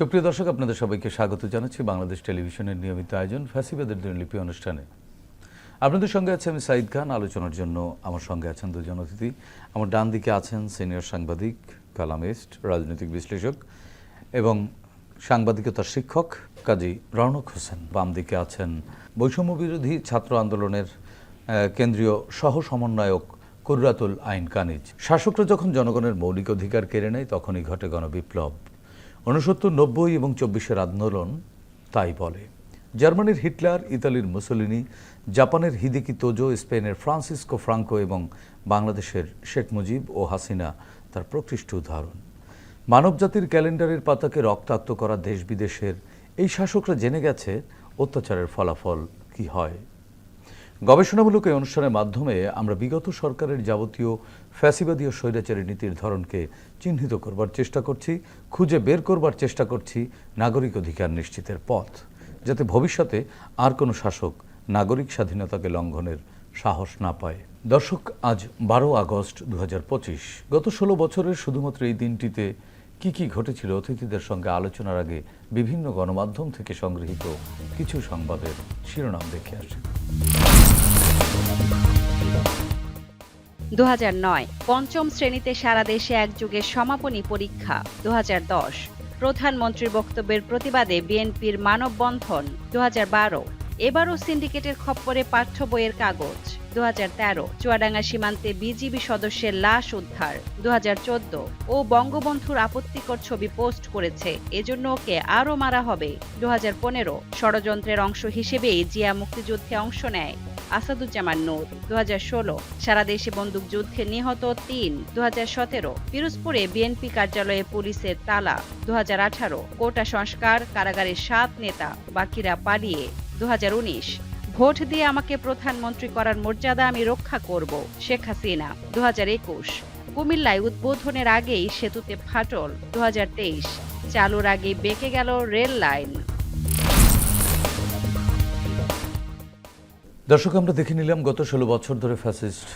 সুপ্রিয় দর্শক, আপনাদের সবাইকে স্বাগত জানাচ্ছি বাংলাদেশ টেলিভিশনের নিয়মিত আয়োজন ফ্যাসিবাদের দিনলিপি অনুষ্ঠানে। আপনাদের সঙ্গে আছে আমি সাঈদ খান। আলোচনার জন্য আমার সঙ্গে আছেন দুজন অতিথি। আমার ডান দিকে আছেন সিনিয়র সাংবাদিক, কালামিস্ট, রাজনৈতিক বিশ্লেষক এবং সাংবাদিকতার শিক্ষক কাজী রৌনক হোসেন। বাম দিকে আছেন বৈষম্য বিরোধী ছাত্র আন্দোলনের কেন্দ্রীয় সহ সমন্বয়ক কুর্রাতুল আইন কানিজ। শাসকরা যখন জনগণের মৌলিক অধিকার কেড়ে নেয়, তখনই ঘটে গণবিপ্লব। উনসত্তর নব্বই এবং চব্বিশের আন্দোলন তাই বলে। জার্মানির হিটলার, ইতালির মুসোলিনি, জাপানের হিদিকি তোজো, স্পেনের ফ্রান্সিসকো ফ্রাঙ্কো এবং বাংলাদেশের শেখ মুজিব ও হাসিনা তার প্রকৃষ্ট উদাহরণ। মানবজাতির ক্যালেন্ডারের পাতাকে রক্তাক্ত করা দেশ বিদেশের এই শাসকরা জেনে গেছে অত্যাচারের ফলাফল কি হয়। গবেষণামূলক এই অনুষ্ঠানের মাধ্যমে আমরা বিগত সরকারের যাবতীয় ফ্যাসিবাদী ও স্বৈরাচারী নীতির ধরনকে চিহ্নিত করবার চেষ্টা করছি, খুঁজে বের করবার চেষ্টা করছি নাগরিক অধিকার নিশ্চিতের পথ, যাতে ভবিষ্যতে আর কোনো শাসক নাগরিক স্বাধীনতাকে লঙ্ঘনের সাহস না পায়। দর্শক, আজ বারো আগস্ট দু হাজার পঁচিশ। গত ষোলো বছরের শুধুমাত্র এই দিনটিতে কি কি ঘটেছিল অতিথিদের সঙ্গে আলোচনার আগে বিভিন্ন গণমাধ্যম থেকে সংগৃহীত কিছু সংবাদের শিরোনাম দেখে আসি। দু পঞ্চম শ্রেণীতে সারা দেশে একযুগের সমাপনী পরীক্ষা। দু হাজার দশ, প্রধানমন্ত্রীর বক্তব্যের প্রতিবাদে বিএনপির মানববন্ধন। দু হাজার বারো এবারও সিন্ডিকেটের খপ্পরে পাঠ্য বইয়ের কাগজ। দু হাজার চুয়াডাঙ্গা সীমান্তে বিজিবি সদস্যের লাশ উদ্ধার। দুহাজার চোদ্দ, ও বঙ্গবন্ধুর আপত্তিকর ছবি পোস্ট করেছে। এজন্য ওকে আরও মারা হবে। দু ষড়যন্ত্রের অংশ হিসেবেই জিয়া মুক্তিযুদ্ধে অংশ নেয়। আসাদুজ্জামান নূর। দু হাজার সারা দেশে বন্দুকযুদ্ধে নিহত তিন। দু হাজার সতেরো, পিরোজপুরে বিএনপি কার্যালয়ে পুলিশের তালা। দু হাজার আঠারো, কোটা সংস্কার, কারাগারের সাত নেতা, বাকিরা পালিয়ে। দু ভোট দিয়ে আমাকে প্রধানমন্ত্রী করার মর্যাদা আমি রক্ষা করব, শেখ হাসিনা। দু কুমিল্লায় উদ্বোধনের আগেই সেতুতে ফাটল। দু চালুর আগে বেঁকে গেল রেল লাইন। দর্শক, আমরা দেখে নিলাম গত ষোলো বছর ধরে ফ্যাসিস্ট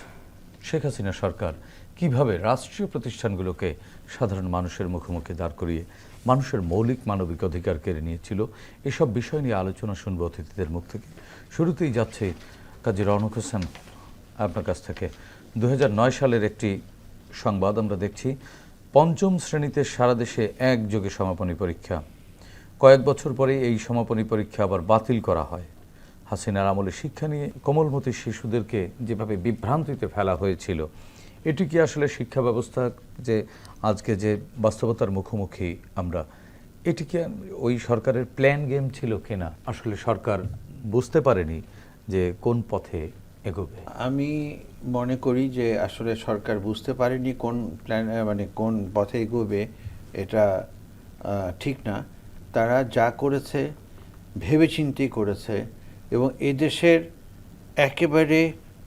শেখ হাসিনা সরকার। কীভাবে রাষ্ট্রীয় প্রতিষ্ঠানগুলোকে সাধারণ মানুষের মুখোমুখি দাঁড় করিয়ে মানুষের মৌলিক মানবিক অধিকার কেড়ে নিয়েছিল। এসব বিষয় নিয়ে আলোচনা শুনব অতিথিদের মুখ থেকে। শুরুতেই যাচ্ছে কাজী রনক হোসেন আপনার কাছ থেকে। দু হাজার নয় সালের একটি সংবাদ আমরা দেখছি, পঞ্চম শ্রেণীতে সারা দেশে একযোগে সমাপনী পরীক্ষা। কয়েক বছর পরে এই সমাপনী পরীক্ষা আবার বাতিল করা হয়। হাসিনার আমলে শিক্ষা নিয়ে কোমলমতি শিশুদেরকে যেভাবে বিভ্রান্তিতে ফেলা হয়েছিল এটি কি আসলে শিক্ষা ব্যবস্থা যে আজকে যে বাস্তবতার মুখোমুখি আমরা? এটি কি ওই সরকারের প্ল্যান গেম ছিল কিনা? আসলে সরকার বুঝতে পারেনি যে কোন পথে এগোবে। আমি মনে করি যে আসলে সরকার বুঝতে পারেনি কোন প্ল্যান মানে কোন পথে এগোবে এটা ঠিক না। তারা যা করেছে, ভেবেচিন্তেই করেছে এবং এদেশের একেবারে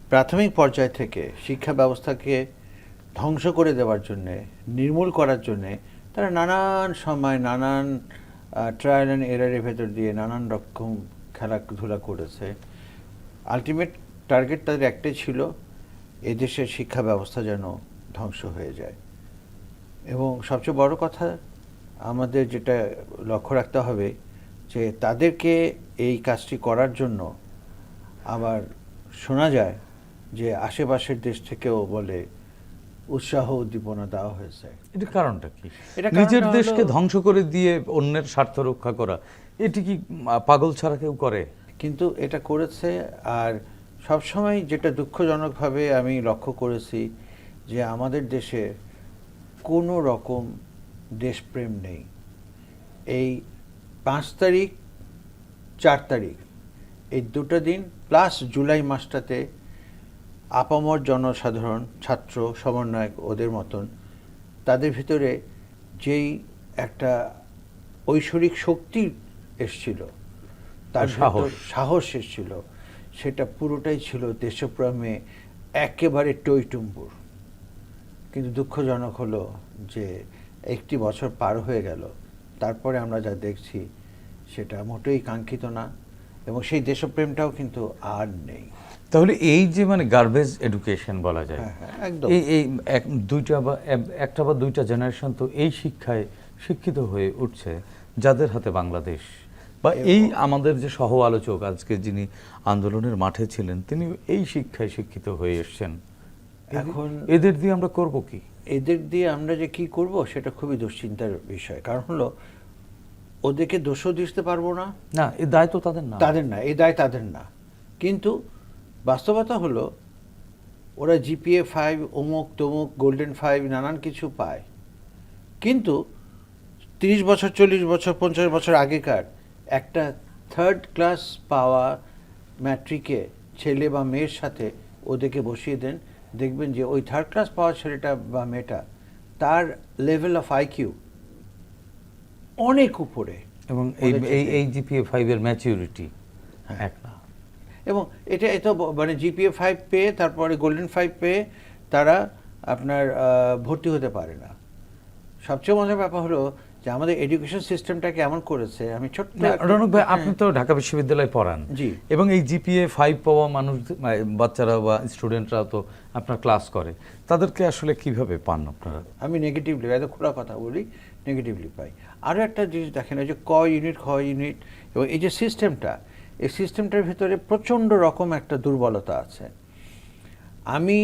প্রাথমিক পর্যায় থেকে শিক্ষা ব্যবস্থাকে ধ্বংস করে দেওয়ার জন্যে, নির্মূল করার জন্যে তারা নানান সময় নানান ট্রায়াল অ্যান্ড এরারের ভেতর দিয়ে নানান রকম খেলাধুলা করেছে। আলটিমেট টার্গেট তাদের একটাই ছিল, এদেশের শিক্ষা ব্যবস্থা যেন ধ্বংস হয়ে যায়। এবং সবচেয়ে বড় কথা, আমাদের যেটা লক্ষ্য রাখতে হবে যে তাদেরকে এই কাজটি করার জন্য আবার শোনা যায় যে আশেপাশের দেশ থেকেও বলে উৎসাহ উদ্দীপনা দেওয়া হয়েছে। এটির কারণটা কি? এটা নিজের দেশকে ধ্বংস করে দিয়ে অন্যের স্বার্থ রক্ষা করা এটি কি পাগল ছাড়া কেউ করে? কিন্তু এটা করেছে আর সবসময় যেটা দুঃখজনকভাবে আমি লক্ষ্য করেছি যে আমাদের দেশে কোনো রকম দেশপ্রেম নেই। এই পাঁচ তারিখ চার তারিখ এই দুটো দিন প্লাস জুলাই মাসটাতে আপামর জনসাধারণ ছাত্র সমন্বয়ক ওদের মতন তাদের ভিতরে যেই একটা ঐশ্বরিক শক্তি এসছিল তার সাহস। সাহস এসেছিল সেটা পুরোটাই ছিল দেশপ্রেমে একেবারে টইটুম্বুর কিন্তু দুঃখজনক হলো যে একটি বছর পার হয়ে গেল তারপরে আমরা যা দেখছি সেটা মোটেই কাঙ্ক্ষিত না এবং সেই দেশপ্রেমটাও কিন্তু আর নেই তাহলে এই যে মানে গার্বেজ এডুকেশন বলা যায় হ্যাঁ, হ্যাঁ, একদম। এই এই দুইটা বা এক- একটা বা দুইটা জেনারেশন তো এই শিক্ষায় শিক্ষিত হয়ে উঠছে যাদের হাতে বাংলাদেশ। বা এই আমাদের যে সহ আলোচক আজকে যিনি আন্দোলনের মাঠে ছিলেন তিনি এই শিক্ষায় শিক্ষিত হয়ে এসছেন। এখন এদের দিয়ে আমরা করব কি? এদের দিয়ে আমরা যে কি করব সেটা খুবই দুশ্চিন্তার বিষয়। কারণ হলো ওদেরকে দোষও দিতে পারব না। না এ দায় তো তাদের না। তাদের না এই দায় তাদের না। কিন্তু বাস্তবতা হলো ওরা জিপিএ ফাইভ অমুক তমুক গোল্ডেন ফাইভ নানান কিছু পায়। কিন্তু তিরিশ বছর চল্লিশ বছর পঞ্চাশ বছর আগেকার একটা থার্ড ক্লাস পাওয়া ম্যাট্রিকে ছেলে বা মেয়ের সাথে ওদেরকে বসিয়ে দেন দেখবেন যে ওই থার্ড ক্লাস পাওয়া ছেলেটা বা মেয়েটা তার লেভেল অফ আইকিউ অনেক উপরে। এবং এই এই জিপিএ ফাইভের ম্যাচিউরিটি হ্যাঁ। এক। না এবং এটা এত মানে জিপিএ ফাইভ পেয়ে তারপরে গোল্ডেন ফাইভ পেয়ে তারা আপনার ভর্তি হতে পারে না। সবচেয়ে মজার ব্যাপার হলো যে আমাদের এডুকেশন সিস্টেমটাকে এমন করেছে আমি ছোট্ট রনক ভাই আপনি হ্যাঁ, তো ঢাকা বিশ্ববিদ্যালয়ে পড়ান। জি। এবং এই জিপিএ ফাইভ পাওয়া মানুষ মানে বাচ্চারা বা স্টুডেন্টরা তো আপনার ক্লাস করে। তাদেরকে আসলে কীভাবে পান আপনারা? আমি নেগেটিভলি এত খোলা কথা বলি নেগেটিভলি পাই। আরও একটা জিনিস দেখেন এই যে ক ইউনিট খ ইউনিট এবং এই যে সিস্টেমটা এই সিস্টেমটার ভিতরে প্রচণ্ড রকম একটা দুর্বলতা আছে। আমি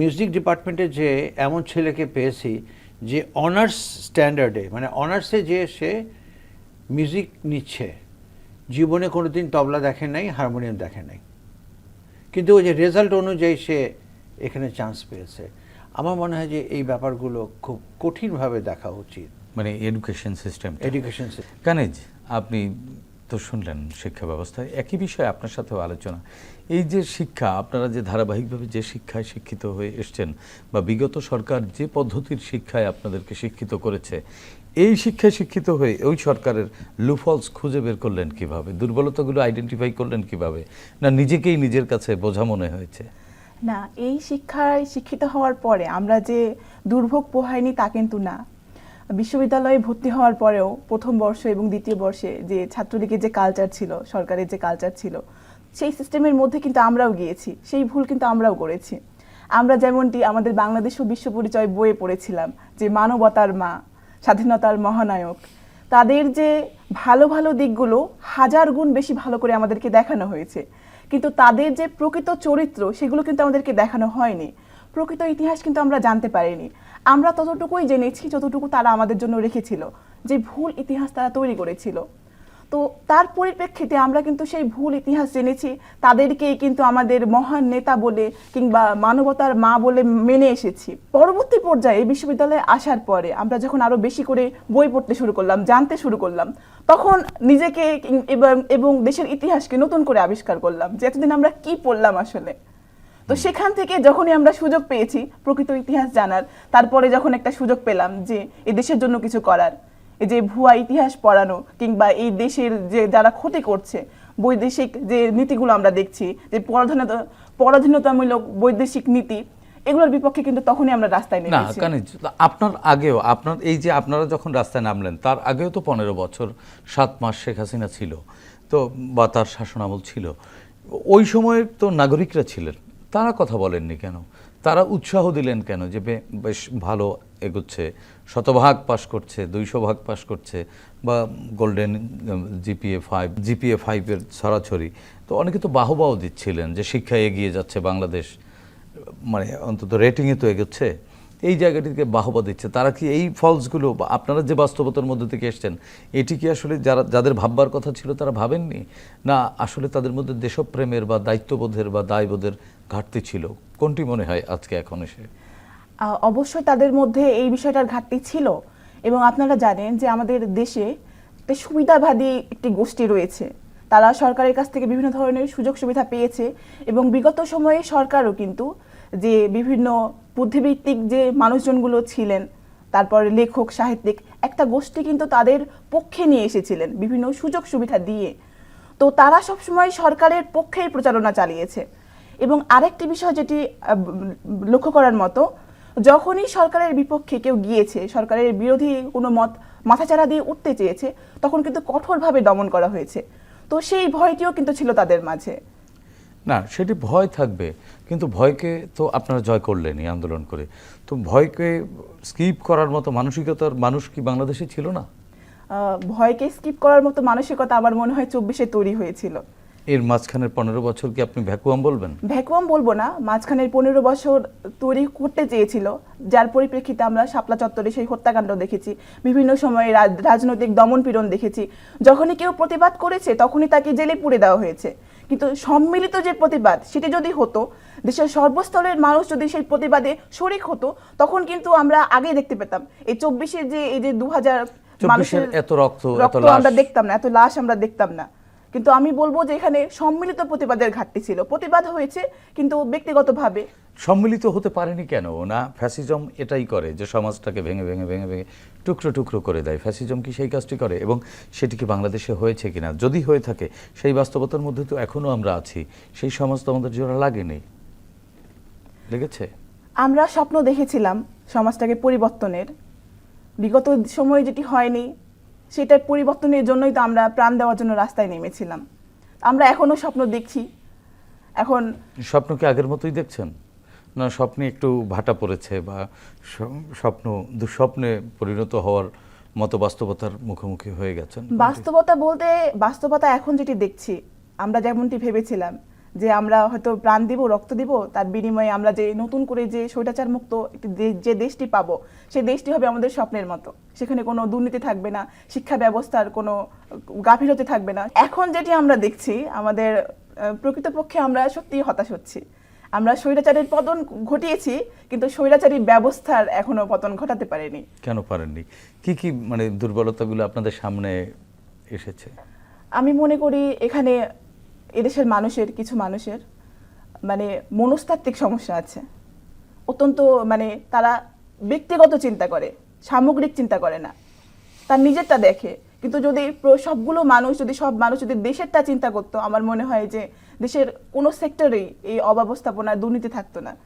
মিউজিক ডিপার্টমেন্টে যে এমন ছেলেকে পেয়েছি যে অনার্স স্ট্যান্ডার্ডে মানে অনার্সে যে সে মিউজিক নিচ্ছে জীবনে কোনো দিন তবলা দেখে নাই হারমোনিয়াম দেখে নাই। কিন্তু ওই যে রেজাল্ট অনুযায়ী সে এখানে চান্স পেয়েছে। আমার মনে হয় যে এই ব্যাপারগুলো খুব কঠিনভাবে দেখা উচিত। মানে এডুকেশন সিস্টেম এডুকেশন সিস্টেম কানেজ আপনি তো শুনলেন শিক্ষা ব্যবস্থায়। একই বিষয়ে আপনার সাথেও আলোচনা। এই যে শিক্ষা, আপনারা যে ধারাবাহিকভাবে যে শিক্ষায় শিক্ষিত হয়ে এসছেন বা বিগত সরকার যে পদ্ধতির শিক্ষায় আপনাদেরকে শিক্ষিত করেছে, এই শিক্ষায় শিক্ষিত হয়ে ওই সরকারের লুফলস খুঁজে বের করলেন কীভাবে? দুর্বলতাগুলো আইডেন্টিফাই করলেন কীভাবে? না নিজেকেই নিজের কাছে বোঝা মনে হয়েছে? না, এই শিক্ষায় শিক্ষিত হওয়ার পরে আমরা যে দুর্ভোগ পোহাইনি তা কিন্তু না। বিশ্ববিদ্যালয়ে ভর্তি হওয়ার পরেও প্রথম বর্ষ এবং দ্বিতীয় বর্ষে যে ছাত্রলীগের যে কালচার ছিল, সরকারের যে কালচার ছিল, সেই সিস্টেমের মধ্যে কিন্তু আমরাও গিয়েছি। সেই ভুল কিন্তু আমরাও করেছি। আমরা যেমনটি আমাদের বাংলাদেশ ও বিশ্ব পরিচয় বইয়ে পড়েছিলাম যে মানবতার মা, স্বাধীনতার মহানায়ক, তাদের যে ভালো ভালো দিকগুলো হাজার গুণ বেশি ভালো করে আমাদেরকে দেখানো হয়েছে। কিন্তু তাদের যে প্রকৃত চরিত্র, সেগুলো কিন্তু আমাদেরকে দেখানো হয়নি। প্রকৃত ইতিহাস কিন্তু আমরা জানতে পারিনি। আমরা ততটুকুই জেনেছি, যতটুকু তারা আমাদের জন্য রেখেছিল, যে ভুল ইতিহাস তারা তৈরি করেছিল। তো তার পরিপ্রেক্ষিতে আমরা কিন্তু সেই ভুল ইতিহাস জেনেছি, তাদেরকেই কিন্তু আমাদের মহান নেতা বলে কিংবা মানবতার মা বলে মেনে এসেছি। পরবর্তী পর্যায়ে বিশ্ববিদ্যালয়ে আসার পরে আমরা যখন আরও বেশি করে বই পড়তে শুরু করলাম, জানতে শুরু করলাম, তখন নিজেকে এবং দেশের ইতিহাসকে নতুন করে আবিষ্কার করলাম, যে এতদিন আমরা কি পড়লাম আসলে? তো সেখান থেকে যখনই আমরা সুযোগ পেয়েছি প্রকৃত ইতিহাস জানার তারপরে যখন একটা সুযোগ পেলাম যে এই দেশের জন্য কিছু করার এই যে ভুয়া ইতিহাস পড়ানো কিংবা এই দেশের যে যারা ক্ষতি করছে বৈদেশিক যে নীতিগুলো আমরা দেখছি যে পরাধীনতা পরাধীনতামূলক বৈদেশিক নীতি এগুলোর বিপক্ষে কিন্তু তখনই আমরা রাস্তায় না আপনার আগেও আপনার এই যে আপনারা যখন রাস্তায় নামলেন তার আগেও তো পনেরো বছর সাত মাস শেখ হাসিনা ছিল তো বা তার শাসনামল ছিল ওই সময়ের তো নাগরিকরা ছিলেন। তারা কথা বলেননি কেন? তারা উৎসাহ দিলেন কেন যে বেশ ভালো এগোচ্ছে, শতভাগ পাশ করছে দুইশো ভাগ পাশ করছে, বা গোল্ডেন জিপিএ ফাইভ, জিপিএ ফাইভের ছড়াছড়ি। তো অনেকে তো বাহবাও দিচ্ছিলেন যে শিক্ষায় এগিয়ে যাচ্ছে বাংলাদেশ মানে অন্তত রেটিংয়ে তো এগোচ্ছে। এই জায়গাটিকে বাহবা দিচ্ছে। তারা কি এই ফলসগুলো বা আপনারা যে বাস্তবতার মধ্যে থেকে এসছেন, এটি কি আসলে যারা, যাদের ভাববার কথা ছিল তারা ভাবেননি? না, আসলে তাদের মধ্যে দেশপ্রেমের বা দায়িত্ববোধের বা দায়বোধের ঘাটতি ছিল? কোনটি মনে হয় আজকে এখন এসে? অবশ্যই তাদের মধ্যে এই বিষয়টার ঘাটতি ছিল। এবং আপনারা জানেন যে আমাদের দেশে সুবিধাবাদী একটি গোষ্ঠী রয়েছে। তারা সরকারের কাছ থেকে বিভিন্ন ধরনের সুযোগ সুবিধা পেয়েছে এবং বিগত সময়ে সরকারও কিন্তু যে বিভিন্ন বুদ্ধিভিত্তিক যে মানুষজনগুলো ছিলেন, তারপরে লেখক, সাহিত্যিক, একটা গোষ্ঠী কিন্তু তাদের পক্ষে নিয়ে এসেছিলেন বিভিন্ন সুযোগ সুবিধা দিয়ে। তো তারা সবসময় সরকারের পক্ষেই প্রচারণা চালিয়েছে। এবং আরেকটি বিষয় যেটি লক্ষ্য করার মতো যখনই সরকারের বিপক্ষে কেউ গিয়েছে সরকারের বিরোধী কোনো মত মাথাচাড়া দিয়ে উঠতে চেয়েছে তখন কিন্তু কঠোরভাবে দমন করা হয়েছে। তো সেই ভয়টিও কিন্তু ছিল তাদের মাঝে। না সেটি ভয় থাকবে কিন্তু ভয়কে তো আপনারা জয় করলেনই আন্দোলন করে। তো ভয়কে স্কিপ করার মতো মানসিকতার মানুষ কি বাংলাদেশে ছিল না? ভয়কে স্কিপ করার মতো মানসিকতা আমার মনে হয় চব্বিশে তৈরি হয়েছিল। এর মাঝখানের পনেরো বছর কি আপনি ভ্যাকুয়াম বলবেন? ভ্যাকুয়াম বলব না মাঝখানের পনেরো বছর তৈরি করতে চেয়েছিল যার পরিপ্রেক্ষিতে আমরা শাপলা চত্বরে সেই হত্যাকাণ্ড দেখেছি বিভিন্ন সময়ে রাজনৈতিক দমন পীড়ন দেখেছি। যখনই কেউ প্রতিবাদ করেছে তখনই তাকে জেলে পুড়ে দেওয়া হয়েছে। কিন্তু সম্মিলিত যে প্রতিবাদ সেটি যদি হতো দেশের সর্বস্তরের মানুষ যদি সেই প্রতিবাদে শরিক হতো তখন কিন্তু আমরা আগেই দেখতে পেতাম। এই চব্বিশের যে এই যে দু হাজার চব্বিশের এত রক্ত রক্ত আমরা দেখতাম না এত লাশ আমরা দেখতাম না। কিন্তু আমি বলব যে এখানে সম্মিলিত প্রতিবাদের ঘাটতি ছিল। প্রতিবাদ হয়েছে কিন্তু ব্যক্তিগতভাবে সম্মিলিত হতে পারেনি কেন? না ফ্যাসিজম এটাই করে যে সমাজটাকে ভেঙে ভেঙে ভেঙে ভেঙে টুকরো টুকরো করে দেয়। ফ্যাসিজম কি সেই কাজটি করে? এবং সেটি কি বাংলাদেশে হয়েছে কিনা? যদি হয়ে থাকে সেই বাস্তবতার মধ্যে তো এখনও আমরা আছি। সেই সমাজ তো আমাদের জোড়া লাগেনি। লেগেছে? আমরা স্বপ্ন দেখেছিলাম সমাজটাকে পরিবর্তনের। বিগত সময়ে যেটি হয়নি সেটার পরিবর্তনের জন্যই তো আমরা প্রাণ দেওয়ার জন্য রাস্তায় নেমেছিলাম। আমরা এখনও স্বপ্ন দেখছি। এখন স্বপ্ন কি আগের মতোই দেখছেন? না স্বপ্নে একটু ভাটা পড়েছে বা স্বপ্ন দুঃস্বপ্নে পরিণত হওয়ার মতো বাস্তবতার মুখোমুখি হয়ে গেছেন? বাস্তবতা বলতে বাস্তবতা এখন যেটি দেখছি আমরা যেমনটি ভেবেছিলাম যে আমরা হয়তো প্রাণ দিব রক্ত দিব তার বিনিময়ে আমরা যে নতুন করে যে স্বৈরাচার মুক্ত যে দেশটি পাবো সেই দেশটি হবে আমাদের স্বপ্নের মতো। সেখানে কোনো দুর্নীতি থাকবে না শিক্ষা ব্যবস্থার কোনো গাফিলতি থাকবে না। এখন যেটি আমরা দেখছি আমাদের প্রকৃতপক্ষে আমরা সত্যিই হতাশ হচ্ছি। আমরা স্বৈরাচারের পতন ঘটিয়েছি কিন্তু স্বৈরাচারী ব্যবস্থার এখনও পতন ঘটাতে পারেনি। কেন পারেননি? কি কি মানে দুর্বলতাগুলো আপনাদের সামনে এসেছে? আমি মনে করি এখানে এদেশের মানুষের, কিছু মানুষের মানে মনস্তাত্ত্বিক সমস্যা আছে। অত্যন্ত মানে তারা ব্যক্তিগত চিন্তা করে, সামগ্রিক চিন্তা করে না। তার নিজেরটা দেখে। কিন্তু যদি সবগুলো মানুষ, যদি সব মানুষ যদি দেশেরটা চিন্তা করতো, আমার মনে হয় যে দেশের কোনো সেক্টরেই এই অব্যবস্থাপনা, দুর্নীতি থাকতো না।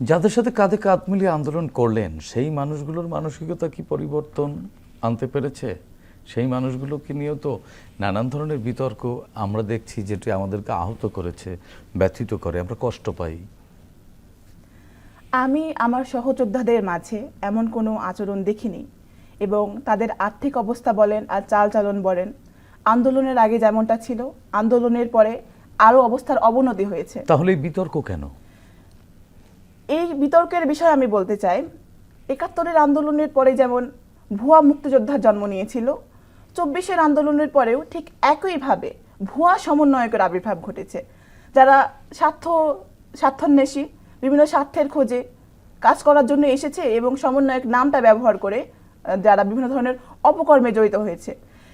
যাদের সাথে কাঁধে কাঁধ মিলিয়ে আন্দোলন করলেন, সেই মানুষগুলোর মানসিকতা কি পরিবর্তন আনতে পেরেছে? সেই মানুষগুলোকে নিয়েও তো নানান ধরনের বিতর্ক আমরা দেখছি যেটি আমাদেরকে আহত করেছে ব্যথিত করে আমরা কষ্ট পাই। আমি আমার সহযোদ্ধাদের মাঝে এমন কোনো আচরণ দেখিনি এবং তাদের আর্থিক অবস্থা বলেন আর চালচলন বলেন আন্দোলনের আগে যেমনটা ছিল আন্দোলনের পরে আরও অবস্থার অবনতি হয়েছে। তাহলে বিতর্ক কেন? এই বিতর্কের বিষয়ে আমি বলতে চাই একাত্তরের আন্দোলনের পরে যেমন ভুয়া মুক্তিযোদ্ধার জন্ম নিয়েছিল চব্বিশের আন্দোলনের পরেও ঠিক একইভাবে ভুয়া সমন্বয়কের আবির্ভাব ঘটেছে। যারা স্বার্থ, স্বার্থান্বেষী, বিভিন্ন স্বার্থের খোঁজে কাজ করার জন্য এসেছে এবং সমন্বয়ক নামটা ব্যবহার করে যারা বিভিন্ন ধরনের অপকর্মে জড়িত হয়েছে।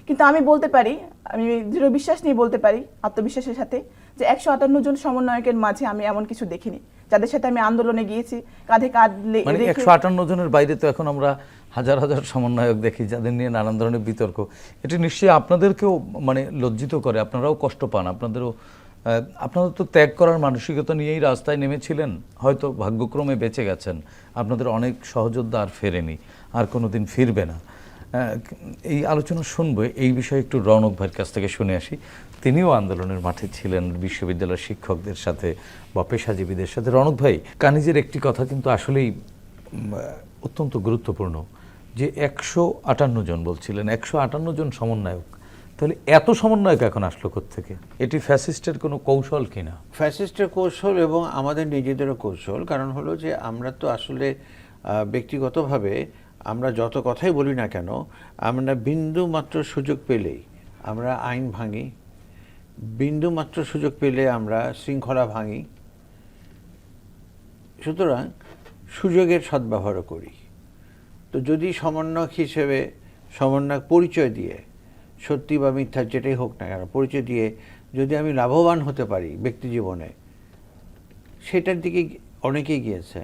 কিন্তু আমি বলতে পারি, আমি দৃঢ় বিশ্বাস নিয়ে বলতে পারি আত্মবিশ্বাসের সাথে যে একশো আটান্ন জন সমন্বয়কের মাঝে আমি এমন কিছু দেখিনি। যাদের সাথে আমি আন্দোলনে গিয়েছি কাঁধে কাঁধ মানে একশো আটান্ন জনের বাইরে তো এখন আমরা হাজার হাজার সমন্বয়ক দেখি যাদের নিয়ে নানান ধরনের বিতর্ক। এটি নিশ্চয়ই আপনাদেরকেও মানে লজ্জিত করে আপনারাও কষ্ট পান আপনাদেরও আপনারা তো ত্যাগ করার মানসিকতা নিয়েই রাস্তায় নেমেছিলেন হয়তো ভাগ্যক্রমে বেঁচে গেছেন আপনাদের অনেক সহযোদ্ধা আর ফেরেনি আর কোনো দিন ফিরবে না। এই আলোচনা শুনব এই বিষয়ে একটু রৌনক ভাইয়ের কাছ থেকে শুনে আসি। তিনিও আন্দোলনের মাঠে ছিলেন বিশ্ববিদ্যালয়ের শিক্ষকদের সাথে বা পেশাজীবীদের সাথে। রৌনক ভাই, কানিজের একটি কথা কিন্তু আসলেই অত্যন্ত গুরুত্বপূর্ণ যে একশো আটান্ন জন বলছিলেন, একশো আটান্ন জন সমন্বয়ক। তাহলে এত সমন্বয়ক এখন আসলো থেকে এটি ফ্যাসিস্টের কোনো কৌশল কিনা? ফ্যাসিস্টের কৌশল এবং আমাদের নিজেদেরও কৌশল। কারণ হলো যে আমরা তো আসলে ব্যক্তিগতভাবে আমরা যত কথাই বলি না কেন, আমরা বিন্দু মাত্র সুযোগ পেলেই আমরা আইন ভাঙি বিন্দু মাত্র সুযোগ পেলে আমরা শৃঙ্খলা ভাঙি। সুতরাং সুযোগের সদ্ব্যবহারও করি। তো যদি সমন্বয়ক হিসেবে সমন্বয়ক পরিচয় দিয়ে, সত্যি বা মিথ্যা যেটাই হোক না কেন, পরিচয় দিয়ে যদি আমি লাভবান হতে পারি ব্যক্তি জীবনে, সেটার দিকে অনেকেই গিয়েছে।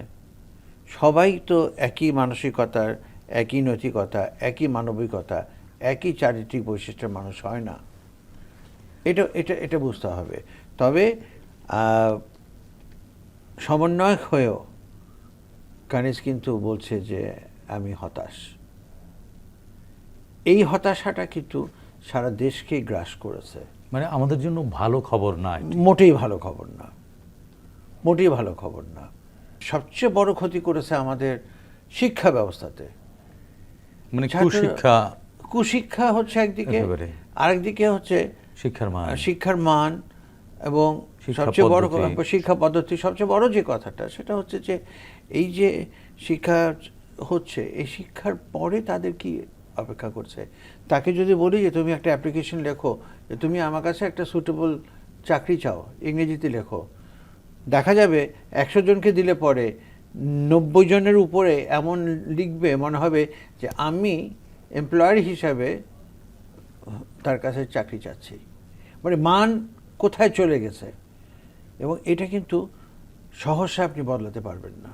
সবাই তো একই মানসিকতার, একই নৈতিকতা, একই মানবিকতা, একই চারিত্রিক বৈশিষ্ট্যের মানুষ হয় না। এটা এটা এটা বুঝতে হবে। তবে সমন্বয়ক হয়েও কানিজ কিন্তু বলছে যে আমি হতাশ। এই হতাশাটা কিন্তু সারা দেশকে গ্রাস করেছে। মানে আমাদের জন্য ভালো খবর না মোটেই ভালো খবর না। মোটেই ভালো খবর না। সবচেয়ে বড় ক্ষতি করেছে আমাদের শিক্ষা ব্যবস্থাতে। মানে কুশিক্ষা কুশিক্ষা হচ্ছে একদিকে। আরেকদিকে হচ্ছে শিক্ষার মান শিক্ষার মান এবং সবচেয়ে বড়। শিক্ষা পদ্ধতি সবচেয়ে বড় যে কথাটা সেটা হচ্ছে যে এই যে শিক্ষা হচ্ছে এই শিক্ষার পরে তাদের কি অপেক্ষা করছে তাকে যদি বলি যে তুমি একটা অ্যাপ্লিকেশন লেখো যে তুমি আমার কাছে একটা সুটেবল চাকরি চাও ইংরেজিতে লেখো দেখা যাবে একশো জনকে দিলে পরে নব্বই জনের উপরে এমন লিখবে মনে হবে যে আমি এমপ্লয়ার হিসাবে তার কাছে চাকরি চাচ্ছি। মানে মান কোথায় চলে গেছে? এবং এটা কিন্তু সহসা আপনি বদলাতে পারবেন না।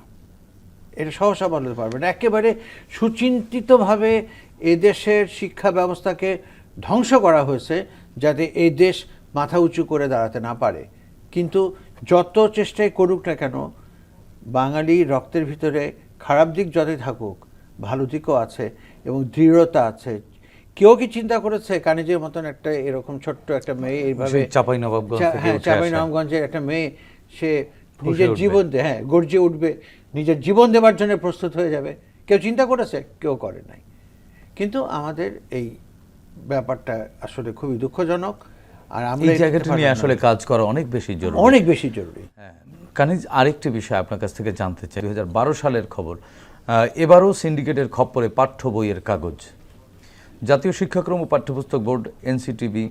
এটা সহসা বদলাতে পারবেন না। একেবারে সুচিন্তিতভাবে এদেশের শিক্ষা ব্যবস্থাকে ধ্বংস করা হয়েছে যাতে এই দেশ মাথা উঁচু করে দাঁড়াতে না পারে। কিন্তু যত চেষ্টাই করুক না কেন, বাঙালি রক্তের ভিতরে খারাপ দিক যতই থাকুক, ভালো দিকও আছে এবং দৃঢ়তা আছে কেউ কি চিন্তা করেছে কানিজের মতন একটা এরকম ছোট্ট একটা মেয়ে এইভাবে সেই চাঁপাইনবাবগঞ্জ হ্যাঁ আসা। একটা মেয়ে সে নিজের জীবন হ্যাঁ গর্জে উঠবে নিজের জীবন দেওয়ার জন্য প্রস্তুত হয়ে যাবে। কেউ চিন্তা করেছে? কেউ করে নাই। কিন্তু আমাদের এই ব্যাপারটা আসলে খুবই দুঃখজনক আর আমরা এই জায়গাটা নিয়ে আসলে কাজ করা অনেক বেশি জরুরি। অনেক বেশি জরুরি। হ্যাঁ, কানিজ আরেকটি বিষয় আপনার কাছ থেকে জানতে চাই। দুই হাজার বারো সালের খবর আহ, এবারও সিন্ডিকেটের খপ্পরে পাঠ্য বইয়ের কাগজ। জাতীয় শিক্ষাক্রম ও পাঠ্যপুস্তক বোর্ড এনসিটিবি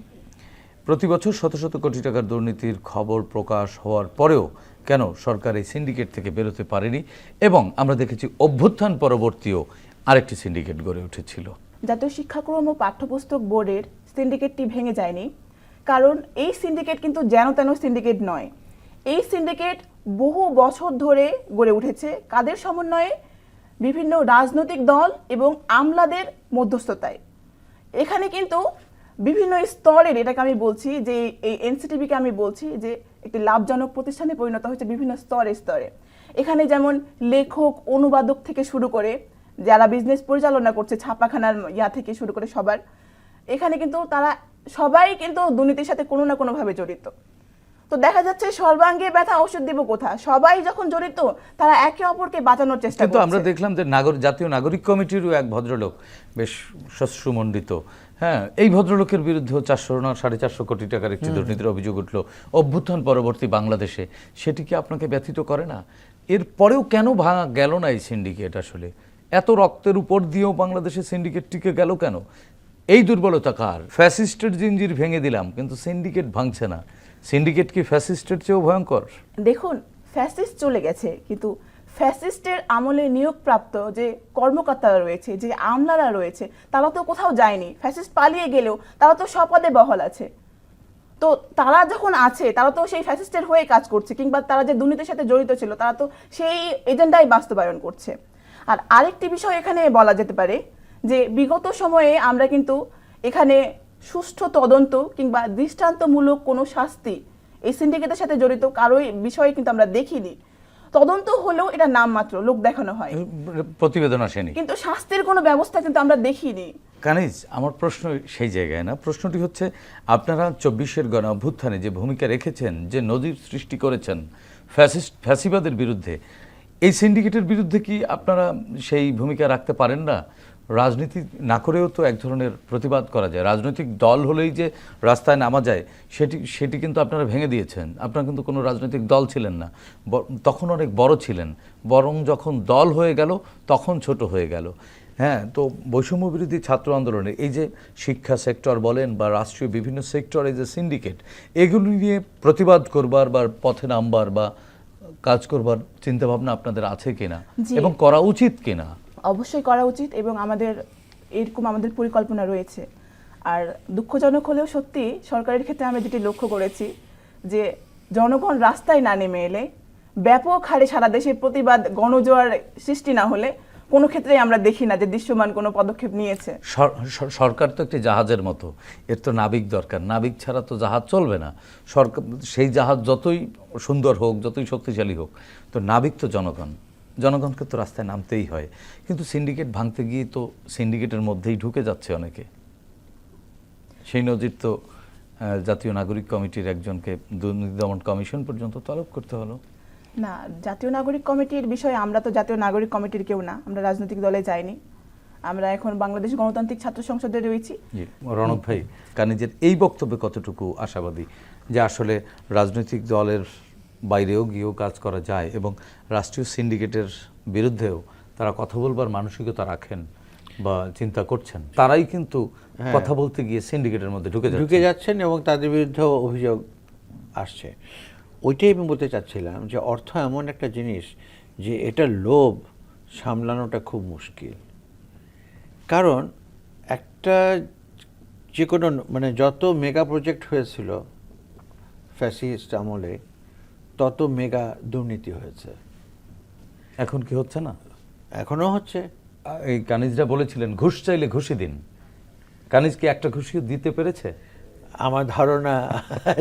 প্রতি বছর শত শত কোটি টাকার দুর্নীতির খবর প্রকাশ হওয়ার পরেও কেন সরকার এই সিন্ডিকেট থেকে বেরোতে পারেনি? এবং আমরা দেখেছি অভ্যুত্থান পরবর্তীও আরেকটি সিন্ডিকেট গড়ে উঠেছিল। জাতীয় শিক্ষাক্রম ও পাঠ্যপুস্তক বোর্ডের সিন্ডিকেটটি ভেঙে যায়নি। কারণ এই সিন্ডিকেট কিন্তু যেন তেন সিন্ডিকেট নয়। এই সিন্ডিকেট বহু বছর ধরে গড়ে উঠেছে। কাদের সমন্বয়ে? বিভিন্ন রাজনৈতিক দল এবং আমলাদের মধ্যস্থতায়। এখানে কিন্তু বিভিন্ন স্তরের, এটাকে আমি বলছি যে এই এনসিটিভিকে আমি বলছি যে একটি লাভজনক প্রতিষ্ঠানে পরিণত হয়েছে বিভিন্ন স্তরে স্তরে। এখানে যেমন লেখক, অনুবাদক থেকে শুরু করে যারা বিজনেস পরিচালনা করছে, ছাপাখানার ইয়া থেকে শুরু করে সবার, এখানে কিন্তু তারা সবাই কিন্তু দুর্নীতির সাথে কোনো না কোনোভাবে জড়িত। তো দেখা যাচ্ছে সর্বাঙ্গে ব্যথা ওষুধ দিব কোথা সবাই যখন জড়িত তারা একে অপরকে বাঁচানোর চেষ্টা কিন্তু আমরা দেখলাম যে নাগর জাতীয় নাগরিক কমিটিরও এক ভদ্রলোক বেশ সুমণ্ডিত। হ্যাঁ এই ভদ্রলোকের বিরুদ্ধেও চারশো না সাড়ে চারশো কোটি টাকার একটি দুর্নীতির অভিযোগ উঠল। অভ্যুত্থান পরবর্তী বাংলাদেশে। সেটি কি আপনাকে ব্যথিত করে না? এরপরেও কেন ভাঙা গেল না এই সিন্ডিকেট আসলে? এত রক্তের উপর দিয়েও বাংলাদেশে সিন্ডিকেট টিকে গেল কেন? এই দুর্বলতা কার? ফ্যাসিস্টের জিঞ্জির ভেঙে দিলাম কিন্তু সিন্ডিকেট ভাঙছে না। সিন্ডিকেট কি ফ্যাসিস্টের চেয়েও ভয়ঙ্কর? দেখুন ফ্যাসিস্ট চলে গেছে, কিন্তু ফ্যাসিস্টের আমলে নিয়োগপ্রাপ্ত যে কর্মকর্তারা রয়েছে, যে আমলারা রয়েছে, তারা তো কোথাও যায়নি। ফ্যাসিস্ট পালিয়ে গেলেও তারা তো স্বপদে বহল আছে। তো তারা যখন আছে, তারা তো সেই ফ্যাসিস্টের হয়ে কাজ করছে, কিংবা তারা যে দুর্নীতির সাথে জড়িত ছিল, তারা তো সেই এজেন্ডাই বাস্তবায়ন করছে। আর আরেকটি বিষয় এখানে বলা যেতে পারে যে বিগত সময়ে আমরা কিন্তু এখানে সুষ্ঠু তদন্ত কিংবা দৃষ্টান্তমূলক কোনো শাস্তি এই সিন্ডিকেটের সাথে জড়িত কারোই বিষয়ে কিন্তু আমরা দেখিনি। তদন্ত হলেও এটা নামমাত্র লোক দেখানো হয়। প্রতিবেদন আসেনি। কিন্তু শাস্তির কোনো ব্যবস্থা কিন্তু আমরা দেখিনি। কানিজ আমার প্রশ্ন সেই জায়গায় না। প্রশ্নটি হচ্ছে আপনারা চব্বিশের গণ অভ্যুত্থানে যে ভূমিকা রেখেছেন যে নদীর সৃষ্টি করেছেন ফ্যাসিস্ট ফ্যাসিবাদের বিরুদ্ধে এই সিন্ডিকেটের বিরুদ্ধে কি আপনারা সেই ভূমিকা রাখতে পারেন না? রাজনীতি না করেও তো এক ধরনের প্রতিবাদ করা যায়। রাজনৈতিক দল হলেই যে রাস্তায় নামা যায় সেটি সেটি কিন্তু আপনারা ভেঙে দিয়েছেন। আপনারা কিন্তু কোনো রাজনৈতিক দল ছিলেন না। তখন অনেক বড় ছিলেন। বরং যখন দল হয়ে গেল তখন ছোট হয়ে গেল। হ্যাঁ তো বৈষম্য বিরোধী ছাত্র আন্দোলনে এই যে শিক্ষা সেক্টর বলেন বা রাষ্ট্রীয় বিভিন্ন সেক্টরে যে সিন্ডিকেট এগুলি নিয়ে প্রতিবাদ করবার বা পথে নামবার বা কাজ করবার চিন্তাভাবনা আপনাদের আছে কিনা? এবং করা উচিত কিনা? অবশ্যই করা উচিত এবং আমাদের এরকম আমাদের পরিকল্পনা রয়েছে। আর দুঃখজনক হলেও সত্যি সরকারের ক্ষেত্রে আমরা যেটি লক্ষ্য করেছি যে জনগণ রাস্তায় না নেমে এলে, ব্যাপক হারে সারা দেশে প্রতিবাদ, গণজোয়ার সৃষ্টি না হলে কোনো ক্ষেত্রেই আমরা দেখি না যে দৃশ্যমান কোনো পদক্ষেপ নিয়েছে। সর- সর- সরকার তো একটি জাহাজের মতো। এর তো নাবিক দরকার। নাবিক ছাড়া তো জাহাজ চলবে না। সরকার, সেই জাহাজ যতই সুন্দর হোক, যতই শক্তিশালী হোক, তো নাবিক তো জনগণ। জনগণকে তো রাস্তায় নামতেই হয়। কিন্তু সিন্ডিকেট ভাঙতে গিয়ে তো সিন্ডিকেটের মধ্যেই ঢুকে যাচ্ছে অনেকে। সেই নজির তো জাতীয় নাগরিক কমিটির একজনকে দুর্নীতি দমন কমিশন পর্যন্ত তলব করতে হলো। না জাতীয় নাগরিক কমিটির বিষয়ে আমরা তো জাতীয় নাগরিক কমিটির কেউ না। আমরা রাজনৈতিক দলে যাইনি। আমরা এখন বাংলাদেশ গণতান্ত্রিক ছাত্র সংসদে রয়েছি। জি রণক ভাই কানিজের এই বক্তব্যে কতটুকু আশাবাদী? যে আসলে রাজনৈতিক দলের বাইরেও গিয়েও কাজ করা যায় এবং রাষ্ট্রীয় সিন্ডিকেটের বিরুদ্ধেও তারা কথা বলবার মানসিকতা রাখেন বা চিন্তা করছেন। তারাই কিন্তু কথা বলতে গিয়ে সিন্ডিকেটের মধ্যে ঢুকে ঢুকে যাচ্ছেন এবং তাদের বিরুদ্ধেও অভিযোগ আসছে। ওইটাই আমি বলতে চাচ্ছিলাম যে অর্থ এমন একটা জিনিস যে এটা লোভ সামলানোটা খুব মুশকিল। কারণ একটা যে কোনো মানে যত মেগা প্রজেক্ট হয়েছিল ফ্যাসিস্ট আমলে তত মেগা দুর্নীতি হয়েছে। এখন কি হচ্ছে না? এখনও হচ্ছে। এই কানিজরা বলেছিলেন ঘুষ চাইলে ঘুষি দিন। কানিজ কি একটা ঘুষিও দিতে পেরেছে? আমার ধারণা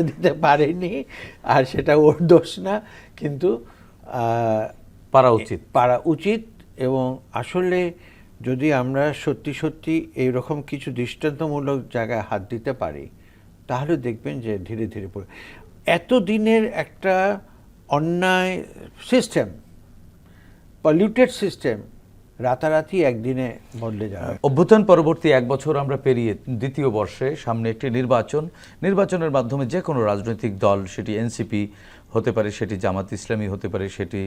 দিতে পারেনি আর সেটা ওর দোষ না কিন্তু পারা উচিত। পারা উচিত এবং আসলে যদি আমরা সত্যি সত্যি এইরকম কিছু দৃষ্টান্তমূলক জায়গায় হাত দিতে পারি তাহলে দেখবেন যে ধীরে ধীরে পড়ে। এতদিনের একটা অন্যায় সিস্টেম পলিউটেড সিস্টেম রাতারাতি একদিনে বদলে যাবে। অভ্যুত্থান পরবর্তী এক বছর আমরা পেরিয়ে দ্বিতীয় বর্ষে সামনে একটি নির্বাচন। নির্বাচনের মাধ্যমে যে কোনো রাজনৈতিক দল সেটি এনসিপি হতে পারে সেটি জামাত ইসলামী হতে পারে সেটি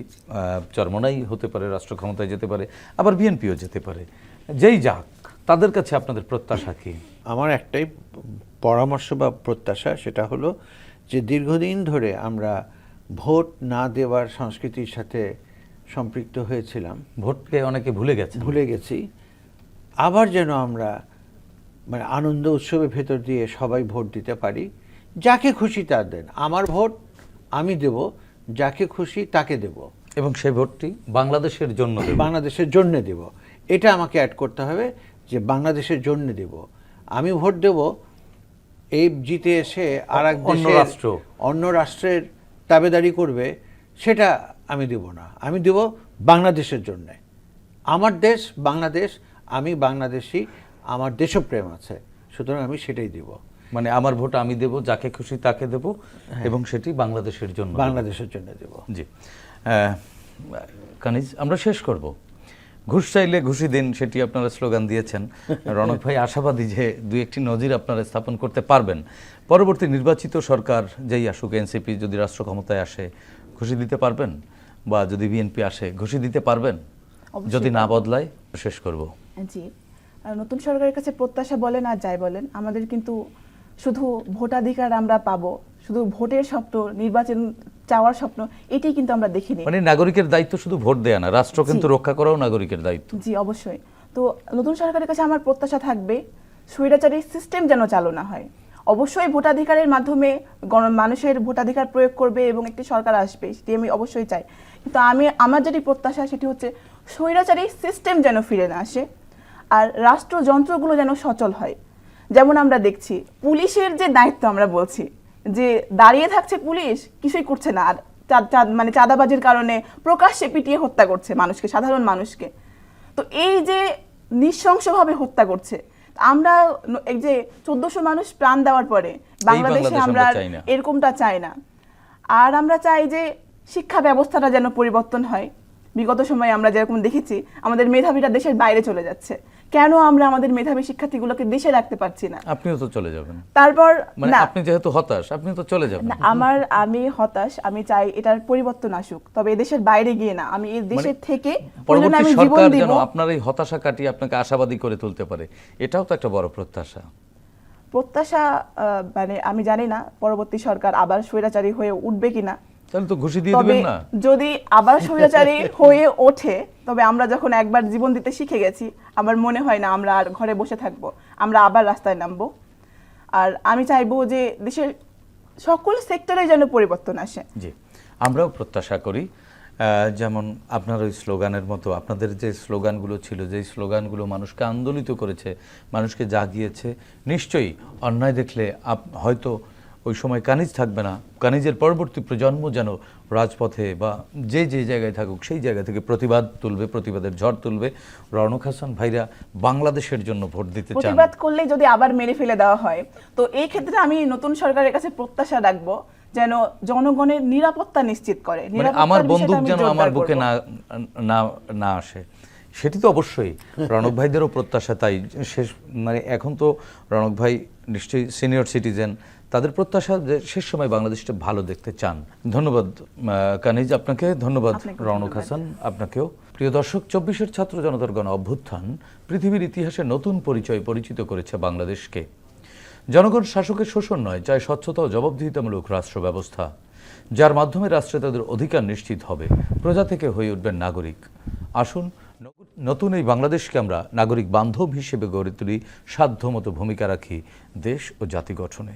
চরমনাই হতে পারে রাষ্ট্র ক্ষমতায় যেতে পারে আবার বিএনপিও যেতে পারে। যেই যাক তাদের কাছে আপনাদের প্রত্যাশা কি? আমার একটাই পরামর্শ বা প্রত্যাশা সেটা হলো যে দীর্ঘদিন ধরে আমরা ভোট না দেওয়ার সংস্কৃতির সাথে সম্পৃক্ত হয়েছিলাম। ভোটকে অনেকে ভুলে গেছে ভুলে গেছি। আবার যেন আমরা মানে আনন্দ উৎসবের ভেতর দিয়ে সবাই ভোট দিতে পারি যাকে খুশি তার দেন। আমার ভোট আমি দেব যাকে খুশি তাকে দেব। এবং সেই ভোটটি বাংলাদেশের জন্য। বাংলাদেশের জন্য দেব। এটা আমাকে অ্যাড করতে হবে যে বাংলাদেশের জন্য দেব। আমি ভোট দেব এই জিতে এসে আর এক অন্য রাষ্ট্র। অন্য রাষ্ট্রের তাবেদারি করবে সেটা আমি দেব না। আমি দেব বাংলাদেশের জন্যে। আমার দেশ বাংলাদেশ আমি বাংলাদেশি আমার দেশপ্রেম আছে সুতরাং আমি সেটাই দিব। মানে আমার ভোট আমি দেব যাকে খুশি তাকে দেব এবং সেটি বাংলাদেশের জন্য বাংলাদেশের জন্য দেব। জি। কানিজ আমরা শেষ করব। ঘুষ চাইলে ঘুষি দিন সেটি আপনারা স্লোগান দিয়েছেন। রণক ভাই আশাবাদী যে দুই একটি নজির আপনারা স্থাপন করতে পারবেন। পরবর্তী নির্বাচিত সরকার যেই আসুক এনসিপি যদি রাষ্ট্র ক্ষমতায় আসে ঘুষি দিতে পারবেন? বা যদি বিএনপি আসে ঘুষি দিতে পারবেন? যদি না বদলায় শেষ করব। জি। আর নতুন সরকারের কাছে প্রত্যাশা বলেন আর যাই বলেন আমাদের কিন্তু শুধু ভোটাধিকার আমরা পাবো শুধু ভোটের স্বপ্ন নির্বাচন চাওয়ার স্বপ্ন এটাই কিন্তু আমরা দেখিনি। মানে নাগরিকের দায়িত্ব শুধু ভোট দেয়া না রাষ্ট্র কিন্তু রক্ষা করাও নাগরিকের দায়িত্ব। জি অবশ্যই। তো নতুন সরকারের কাছে আমার প্রত্যাশা থাকবে স্বৈরাচারী সিস্টেম যেন চালু না হয়। অবশ্যই ভোটাধিকারের মাধ্যমে গণ- মানুষের ভোটাধিকার প্রয়োগ করবে এবং একটি সরকার আসবে সেটি আমি অবশ্যই চাই। কিন্তু আমি আমার যেটি প্রত্যাশা সেটি হচ্ছে স্বৈরাচারী সিস্টেম যেন ফিরে না আসে আর রাষ্ট্রযন্ত্রগুলো যেন সচল হয়। যেমন আমরা দেখছি পুলিশের যে দায়িত্ব আমরা বলছি যে দাঁড়িয়ে থাকছে পুলিশ কিছুই করছে না। আর মানে চাঁদাবাজির কারণে প্রকাশ্যে পিটিয়ে হত্যা করছে মানুষকে সাধারণ মানুষকে। তো এই যে নৃশংসভাবে হত্যা করছে আমরা এই যে চোদ্দশো মানুষ প্রাণ দেওয়ার পরে বাংলাদেশে আমরা। এরকমটা চাই না। আর আমরা চাই যে শিক্ষা ব্যবস্থাটা যেন পরিবর্তন হয়। বিগত সময়ে আমরা যেরকম দেখেছি আমাদের মেধাবীরা দেশের বাইরে চলে যাচ্ছে। কেন আমরা আমাদের মেধাবী শিক্ষার্থীগুলোকে দেশে রাখতে পারছি না? আপনিও তো চলে যাবেন। তারপর মানে আপনি যেহেতু হতাশ আপনি তো চলে যাবেন। আমার আমি হতাশ আমি চাই এটার পরিবর্তন আসুক। তবে এদেশের বাইরে গিয়ে না আমি এই দেশের থেকে মানে পরবর্তী আমি জীবন সরকার দিব। যেন আপনার এই হতাশা কাটিয়ে আপনাকে আশাবাদী করে তুলতে পারে এটাও তো একটা বড় প্রত্যাশা। প্রত্যাশা মানে আমি জানি না পরবর্তী সরকার আবার স্বৈরাচারী হয়ে উঠবে কিনা। তাহলে তো ঘুষি দিয়ে দিবেন না। যদি আবার স্বৈরাচারী হয়ে ওঠে তবে আমরা যখন একবার জীবন দিতে শিখে গেছি আমার মনে হয় না আমরা আর ঘরে বসে থাকব। আমরা আবার রাস্তায় নামবো। আর আমি চাইব যে দেশের সকল সেক্টরে যেন পরিবর্তন আসে। জি আমরাও প্রত্যাশা করি। যেমন আপনার ওই স্লোগানের মতো আপনাদের যে স্লোগানগুলো ছিল যে স্লোগানগুলো মানুষকে আন্দোলিত করেছে মানুষকে জাগিয়েছে নিশ্চয়ই অন্যায় দেখলে হয়তো ওই সময় কানিজ থাকবে না। কানিজের পরবর্তী প্রজন্ম যেন রাজপথে বা যে যে জায়গায় থাকুক সেই জায়গা থেকে প্রতিবাদ তুলবে প্রতিবাদের ঝড় তুলবে। রৌনক হাসান ভাইরা বাংলাদেশের জন্য ভোট দিতে চান। প্রতিবাদ করলেই যদি আবার মেরে ফেলে দেওয়া হয় তো এই ক্ষেত্রে আমি নতুন সরকারের কাছে প্রত্যাশা রাখব যেন জনগণের নিরাপত্তা নিশ্চিত করে। মানে আমার বন্দুক যেন আমার বুকে না না না আসে। সেটি তো অবশ্যই। রণক ভাইদেরও প্রত্যাশা তাই। শেষ মানে এখন তো রণক ভাই নিশ্চয়ই সিনিয়র সিটিজেন তাদের প্রত্যাশা যে শেষ সময় বাংলাদেশটা ভালো দেখতে চান। ধন্যবাদ কানিজ আপনাকে। ধন্যবাদ ধন্যবাদ। হাসান আপনাকেও। প্রিয় দর্শক চব্বিশের ছাত্র জনতার গণ অভ্যুত্থান পৃথিবীর ইতিহাসে নতুন পরিচয় পরিচিত করেছে বাংলাদেশকে। জনগণ শাসকের শোষণ নয় চায় স্বচ্ছতা ও জবাবদিহিতামূলক রাষ্ট্র ব্যবস্থা যার মাধ্যমে রাষ্ট্রে তাদের অধিকার নিশ্চিত হবে। প্রজা থেকে হয়ে উঠবেন নাগরিক। আসুন নতুন এই বাংলাদেশকে আমরা নাগরিক বান্ধব হিসেবে গড়ে তুলি সাধ্যমতো ভূমিকা রাখি দেশ ও জাতি গঠনে।